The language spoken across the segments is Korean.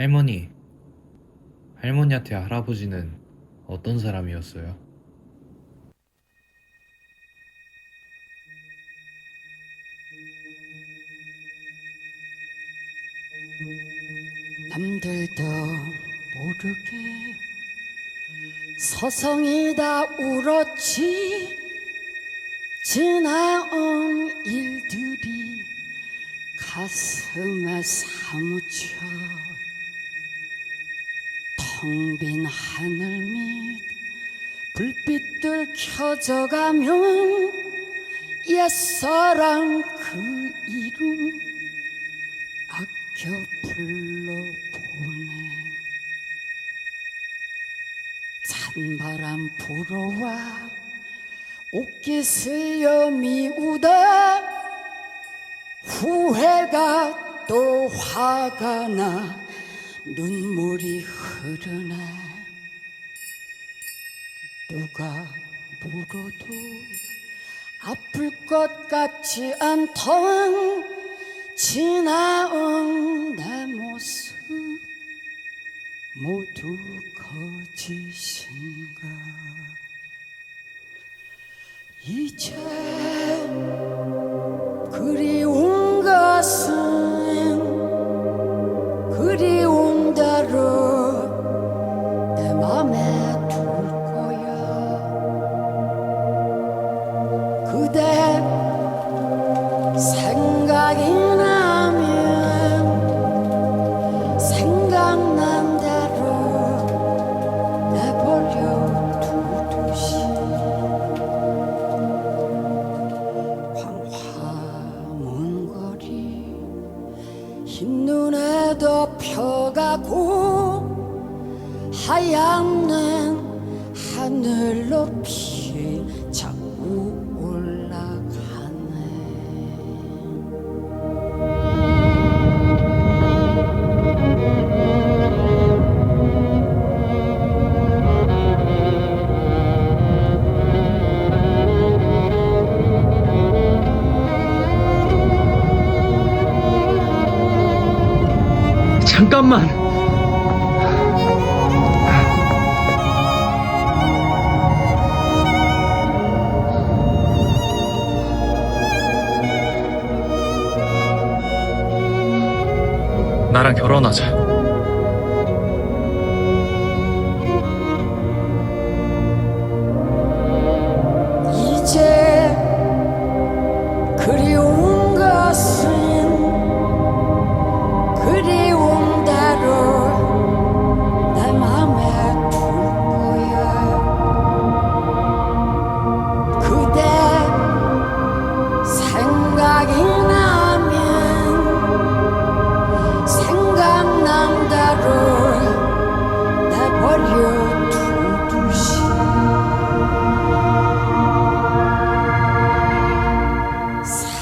할머니, 할머니한테 할아버지는 어떤 사람이었어요? 남들도 모르게 서성이 다 울었지 지나온 일들이 가슴에 사무쳐 텅빈 하늘 밑 불빛들 켜져가면 옛사랑 그 이름 아껴 불러보네 찬바람 불어와 옷깃 슬려 미우다 후회가 또 화가 나 눈물이 흐르네. 누가 물어도 아플 것 같지 않던 지나온 내 모습 모두 거짓인가? 이제 그리운 그대 생각이 나면 생각난 대로 내버려 두듯이 광화문 거리 흰눈에 덮여가고 하얀 하늘 높이 잠깐만. 나랑 결혼하자.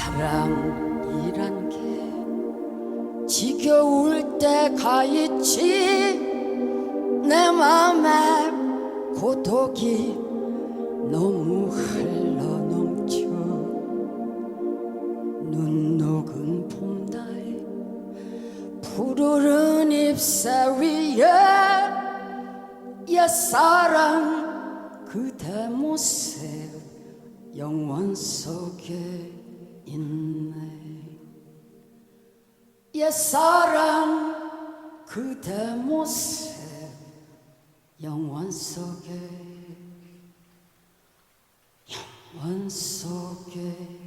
사랑이란 게 지겨울 때가 있지. 내 맘에 고독이 너무 흘러넘쳐. 눈 녹은 봄날 푸르른 잎새 사랑 그대 모습 영원 속에 있네. 옛사랑 그대 모습 영원 속에 영원 속에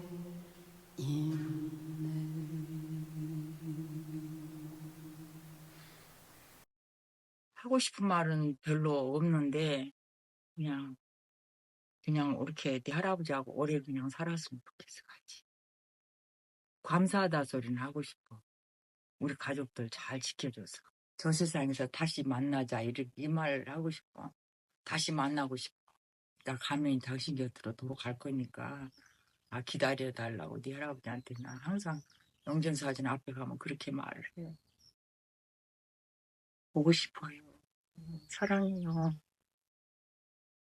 있네 하고 싶은 말은 별로 없는데 그냥 그냥 이렇게 내 할아버지하고 오래 그냥 살았으면 좋겠어 같이. 감사하다 소리는 하고 싶어. 우리 가족들 잘 지켜줘서. 저 세상에서 다시 만나자 이렇게 이 말을 하고 싶어. 다시 만나고 싶어. 나 가면 당신 곁으로 돌아갈 거니까. 아 기다려 달라고 네 할아버지한테 난 항상 영전 사진 앞에 가면 그렇게 말을 해. 보고 싶어요. 음, 사랑해요